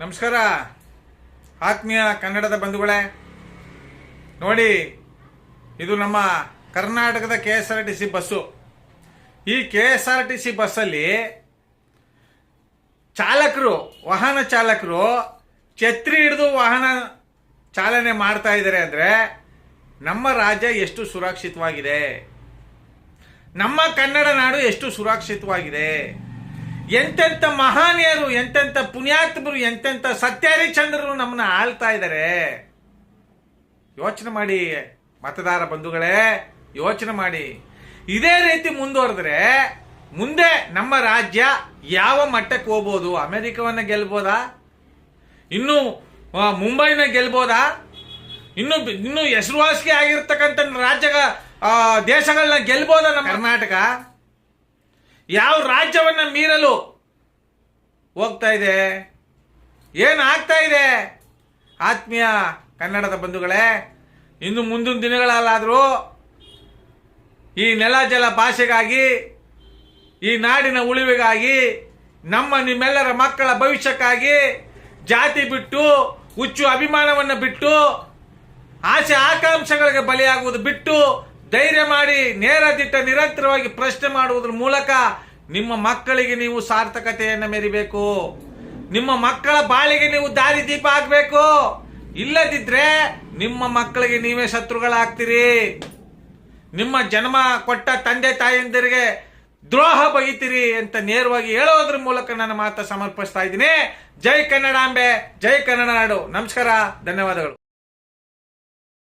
ನಮಸ್ಕಾರ. ಆತ್ಮೀಯ ಕನ್ನಡದ ಬಂಧುಗಳೇ, ನೋಡಿ, ಇದು ನಮ್ಮ ಕರ್ನಾಟಕದ K S R T C bus. ಈ K S R T C ಬಸ್ಸಲ್ಲಿ ಚಾಲಕರು, ವಾಹನ ಚಾಲಕರು ಛತ್ರಿ ಹಿಡಿದು ವಾಹನ ಚಾಲನೆ ಮಾಡ್ತಾ ಇದ್ದಾರೆ ಅಂದರೆ ನಮ್ಮ ರಾಜ್ಯ ಎಷ್ಟು ಸುರಕ್ಷಿತವಾಗಿದೆ? ನಮ್ಮ ಕನ್ನಡ ನಾಡು ಎಷ್ಟು ಸುರಕ್ಷಿತವಾಗಿದೆ? ಎಂತೆಂಥ ಮಹಾನೀಯರು ಎಂತೆಂಥ ಪುಣ್ಯಾತ್ಮರು ಎಂತೆಂಥ ಸತ್ಯಹರಿಚಂದ್ರರು ನಮ್ಮನ್ನ ಆಳ್ತಾ ಇದ್ದಾರೆ. ಯೋಚನೆ ಮಾಡಿ, ಮತದಾರ ಬಂಧುಗಳೇ, ಯೋಚನೆ ಮಾಡಿ. ಇದೇ ರೀತಿ ಮುಂದುವರೆದ್ರೆ, ಮುಂದೆ ನಮ್ಮ ರಾಜ್ಯ ಯಾವ ಮಟ್ಟಕ್ಕೆ ಹೋಗ್ಬೋದು? ಅಮೆರಿಕವನ್ನ ಗೆಲ್ಬೋದಾ? ಇನ್ನು ಮುಂಬೈನ ಗೆಲ್ಬೋದಾ? ಇನ್ನು ಇನ್ನು ಹೆಸರುವಾಸಿಗೆ ಆಗಿರ್ತಕ್ಕಂಥ ರಾಜ್ಯ ದೇಶಗಳನ್ನ ಗೆಲ್ಬೋದಾ ನಮ್ಮ ಕರ್ನಾಟಕ? ಯಾವ ರಾಜ್ಯವನ್ನ ಮೀರಲು ಹೋಗ್ತಾ ಇದೆ? ಏನು ಆಗ್ತಾ ಇದೆ? ಆತ್ಮೀಯ ಕನ್ನಡದ ಬಂಧುಗಳೇ, ಇನ್ನು ಮುಂದಿನ ದಿನಗಳಲ್ಲಾದರೂ ಈ ನೆಲ ಜಲ ಭಾಷೆಗಾಗಿ, ಈ ನಾಡಿನ ಉಳಿವಿಗಾಗಿ, ನಮ್ಮ ನಿಮ್ಮೆಲ್ಲರ ಮಕ್ಕಳ ಭವಿಷ್ಯಕ್ಕಾಗಿ ಜಾತಿ ಬಿಟ್ಟು, ಹುಚ್ಚು ಅಭಿಮಾನವನ್ನು ಬಿಟ್ಟು, ಆಸೆ ಆಕಾಂಕ್ಷೆಗಳಿಗೆ ಬಲಿಯಾಗುವುದು ಬಿಟ್ಟು, ಧೈರ್ಯ ಮಾಡಿ ನೇರ ದಿಟ್ಟ ನಿರಂತರವಾಗಿ ಪ್ರಶ್ನೆ ಮಾಡುವುದರ ಮೂಲಕ ನಿಮ್ಮ ಮಕ್ಕಳಿಗೆ ನೀವು ಸಾರ್ಥಕತೆಯನ್ನು ಮೆರಿಬೇಕು. ನಿಮ್ಮ ಮಕ್ಕಳ ಬಾಳಿಗೆ ನೀವು ದಾರಿ ದೀಪ ಆಗಬೇಕು ಇಲ್ಲದಿದ್ರೆ ನಿಮ್ಮ ಮಕ್ಕಳಿಗೆ ನೀವೇ ಶತ್ರುಗಳಾಗ್ತೀರಿ. ನಿಮ್ಮ ಜನ್ಮ ಕೊಟ್ಟ ತಂದೆ ತಾಯಂದಿರಿಗೆ ದ್ರೋಹ ಬಗೆತೀರಿ ಅಂತ ನೇರವಾಗಿ ಹೇಳೋದ್ರ ಮೂಲಕ ನನ್ನ ಮಾತು ಸಮರ್ಪಿಸ್ತಾ ಇದ್ದೀನಿ. ಜೈ ಕನ್ನಡಾಂಬೆ ಜೈ ಕನ್ನಡ ನಾಡು. ನಮಸ್ಕಾರ, ಧನ್ಯವಾದಗಳು.